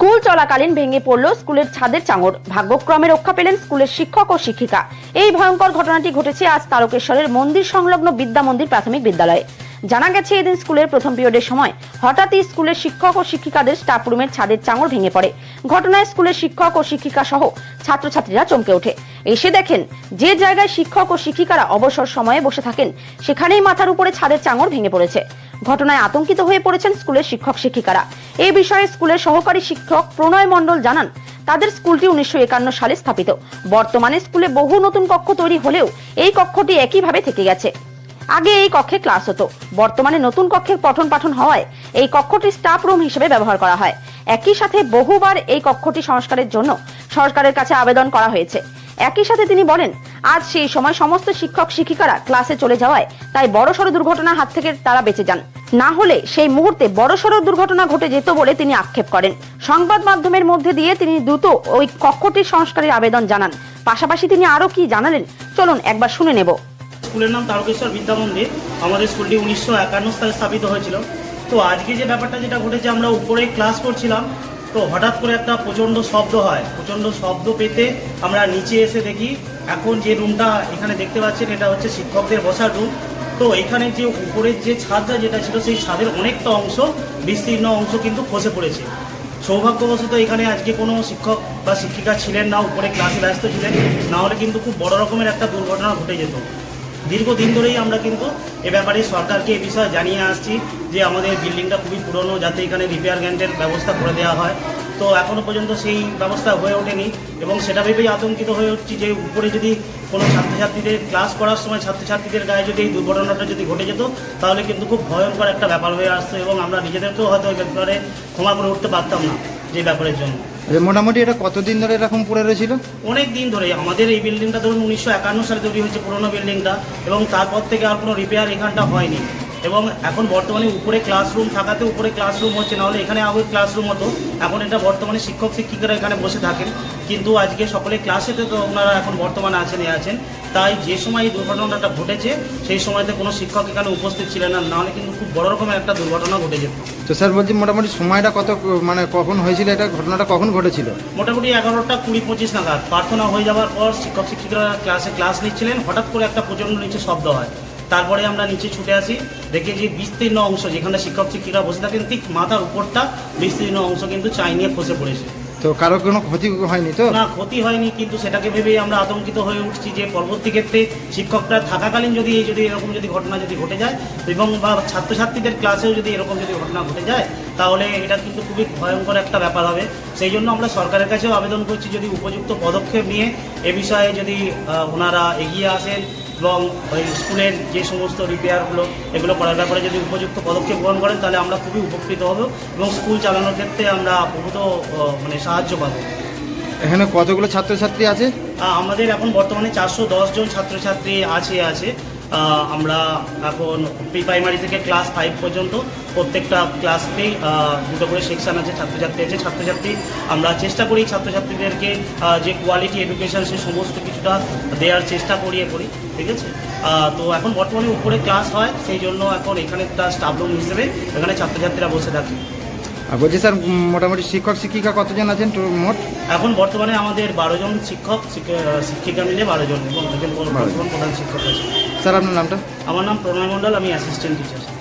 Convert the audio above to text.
School চলাকালীন ভেঙে পড়ল স্কুলের ছাদের চাঙড়। ভাগ্যক্রমে রক্ষা পেলেন স্কুলের শিক্ষক ও শিক্ষিকা। এই ভয়ঙ্কর ঘটনাটি ঘটেছে আজ তারকেশ্বরের মন্দির সংলগ্ন বিদ্যা মন্দির প্রাথমিক বিদ্যালয়ে। জানা গেছে এদিন স্কুলের প্রথম পিরিয়ডের সময় হঠাৎই স্কুলের শিক্ষক ও শিক্ষিকাদের স্টাফ রুমের ছাদের চাঙড় ভেঙে পড়ে। ঘটনায় স্কুলের শিক্ষক ও শিক্ষিকা সহ ছাত্রছাত্রীরা চমকে ওঠে। এসে দেখেন, যে জায়গায় শিক্ষক ও শিক্ষিকারা অবসর সময়ে বসে থাকেন, সেখানেই মাথার উপরে ছাদের চাঙর ভেঙে পড়েছে। ঘটনায় আতঙ্কিত হয়ে পড়েছেন স্কুলের শিক্ষক শিক্ষিকারা। এই বিষয়ে স্কুলের সহকারী শিক্ষক প্রণয় মণ্ডল জানান, তাদের স্কুলটি উনিশশো একান্ন সালে স্থাপিত। বর্তমানে স্কুলে বহু নতুন কক্ষ তৈরি হলেও এই কক্ষটি একইভাবে থেকে গেছে। আগে এই কক্ষে ক্লাস হতো। বর্তমানে নতুন কক্ষের পঠন পাঠন হওয়ায় এই কক্ষটি স্টাফ রুম হিসেবে ব্যবহার করা হয়। একই সাথে বহুবার এই কক্ষটি সংস্কারের জন্য সরকারের কাছে আবেদন করা হয়েছে। একই সাথে তিনি বলেন, আজ সেই সময় সমস্ত শিক্ষক শিক্ষিকারা ক্লাসে চলে যাওয়ায় তাই বড়সড় দুর্ঘটনার হাত থেকে তারা বেঁচে যান। না হলে সেই মুহূর্তে বড়সড় দুর্ঘটনা ঘটে যেত বলে তিনি আক্ষেপ করেন। সংবাদ মাধ্যমের মধ্যে দিয়ে তিনি দ্রুত ওই কক্ষটির সংস্কারের আবেদন জানান। পাশাপাশি তিনি আরও কি জানালেন, চলুন একবার শুনে নেব। স্কুলের নাম তারকেশ্বর বিদ্যা মন্দির। আমাদের স্কুলটি উনিশশো একান্ন সালে স্থাপিত হয়েছিল। তো আজকে যে ব্যাপারটা যেটা ঘটেছে, আমরা উপরে ক্লাস করছিলাম। তো হঠাৎ করে একটা প্রচণ্ড শব্দ হয়। প্রচণ্ড শব্দ পেতে আমরা নিচে এসে দেখি, এখন যে রুমটা এখানে দেখতে পাচ্ছেন, এটা হচ্ছে শিক্ষকদের বসার রুম তো এখানে যে উপরের যে ছাদটা যেটা ছিল, সেই ছাদের অনেকটা অংশ, বিস্তীর্ণ অংশ কিন্তু খসে পড়েছে। সৌভাগ্যবশত এখানে আজকে কোনো শিক্ষক বা শিক্ষিকা ছিলেন না, উপরে ক্লাসে ব্যস্ত ছিলেন, না হলে কিন্তু খুব বড় রকমের একটা দুর্ঘটনা ঘটে যেত। দীর্ঘদিন ধরেই আমরা কিন্তু এ ব্যাপারে সরকারকে এ বিষয়ে জানিয়ে আসছি যে আমাদের বিল্ডিংটা খুবই পুরনো, যাতে এখানে রিপেয়ার গ্যান্টের ব্যবস্থা করে দেওয়া হয়। তো এখনও পর্যন্ত সেই ব্যবস্থা হয়ে ওঠেনি এবং সেটা ভেবেই আতঙ্কিত হয়ে উঠছি যে উপরে যদি কোনো ছাত্রছাত্রীদের ক্লাস করার সময় ছাত্রছাত্রীদের গায়ে যদি এই দুর্ঘটনাটা যদি ঘটে যেত তাহলে কিন্তু খুব ভয়ঙ্কর একটা ব্যাপার হয়ে আসতো এবং আমরা নিজেদেরকেও হয়তো এই ব্যাপারে ক্ষমা করে উঠতে পারতাম না যে ব্যাপারের জন্য। মোটামুটি এটা কতদিন ধরে এরকম পড়ে রয়েছিল? অনেক দিন ধরে আমাদের এই বিল্ডিংটা ধরুন উনিশশো একান্ন সালে তৈরি হয়েছে পুরোনো বিল্ডিংটা এবং তারপর থেকে আর কোনো রিপেয়ার এখানটা হয়নি। এবং এখন বর্তমানে উপরে ক্লাসরুম থাকাতে উপরে ক্লাসরুম হচ্ছে নাহলে এখানে আগে ক্লাসরুম হতো। এখন এটা বর্তমানে শিক্ষক শিক্ষিকারা এখানে বসে থাকেন। কিন্তু আজকে সকলে ক্লাসেতে তো ওনারা এখন বর্তমানে আছেন আছেন। তাই যে সময় এই দুর্ঘটনাটা ঘটেছে সেই সময়তে কোনো শিক্ষক এখানে উপস্থিত ছিলেন না। নাহলে কিন্তু খুব বড় রকমের একটা দুর্ঘটনা ঘটে যেত। তো স্যার বলছি মোটামুটি সময়টা কত মানে কখন হয়েছিল এটা? ঘটনাটা কখন ঘটেছিল? মোটামুটি এগারোটা কুড়ি পঁচিশ নাগাদ। প্রার্থনা হয়ে যাওয়ার পর শিক্ষক শিক্ষিকারা ক্লাসে ক্লাস নিচ্ছিলেন। হঠাৎ করে একটা প্রচণ্ড নিচে শব্দ হয়। তারপরে আমরা নিচে ছুটে আসি দেখে যে বিস্তীর্ণ অংশ যেখানে শিক্ষক শিক্ষিকা বসে থাকেন ঠিক মাথার উপরটা বিস্তীর্ণ অংশ কিন্তু চাই নিয়ে খসে পড়েছে। তো কারও কোনো ক্ষতি হয়নি তো? না ক্ষতি হয়নি কিন্তু সেটাকে ভেবেই আমরা আতঙ্কিত হয়ে উঠছি যে পরবর্তী ক্ষেত্রে শিক্ষকরা থাকাকালীন যদি এই যদি এরকম যদি ঘটনা যদি ঘটে যায় এবং বা ছাত্রছাত্রীদের ক্লাসেও যদি এরকম যদি ঘটনা ঘটে যায় তাহলে এটা কিন্তু খুবই ভয়ঙ্কর একটা ব্যাপার হবে। সেই জন্য আমরা সরকারের কাছেও আবেদন করছি যদি উপযুক্ত পদক্ষেপ নিয়ে এ বিষয়ে যদি ওনারা এগিয়ে আসেন এবং ওই স্কুলের যে সমস্ত রিপেয়ারগুলো এগুলো করার ব্যাপারে যদি উপযুক্ত পদক্ষেপ গ্রহণ করেন তাহলে আমরা খুবই উপকৃত হব এবং স্কুল চালানোর ক্ষেত্রে আমরা বহুত মানে সাহায্য পাব। এখানে কতগুলো ছাত্রছাত্রী আছে? আমাদের এখন বর্তমানে চারশো জন ছাত্রছাত্রী আছে আছে। আমরা এখন প্রি প্রাইমারি থেকে ক্লাস ফাইভ পর্যন্ত প্রত্যেকটা ক্লাসতেই দুটো করে সেকশন আছে, ছাত্রছাত্রী আছে। ছাত্রছাত্রী, আমরা চেষ্টা করি ছাত্রছাত্রীদেরকে যে কোয়ালিটি এডুকেশন সে সমস্ত কিছুটা দেওয়ার চেষ্টা করিয়ে করি, ঠিক আছে? তো এখন বর্তমানে উপরে ক্লাস হয়, সেই জন্য এখন এখানে একটা স্টাফ রুম হিসেবে এখানে ছাত্রছাত্রীরা বসে থাকে। আর বলছি স্যার মোটামুটি শিক্ষক শিক্ষিকা কতজন আছেন মোট? এখন বর্তমানে আমাদের বারো জন শিক্ষক শিক্ষা- শিক্ষিকা মিলে বারো জন এবং একজন প্রধান প্রধান শিক্ষক আছে। স্যার আপনার নামটা? আমার নাম প্রণয় মণ্ডল আমি অ্যাসিস্ট্যান্ট টিচার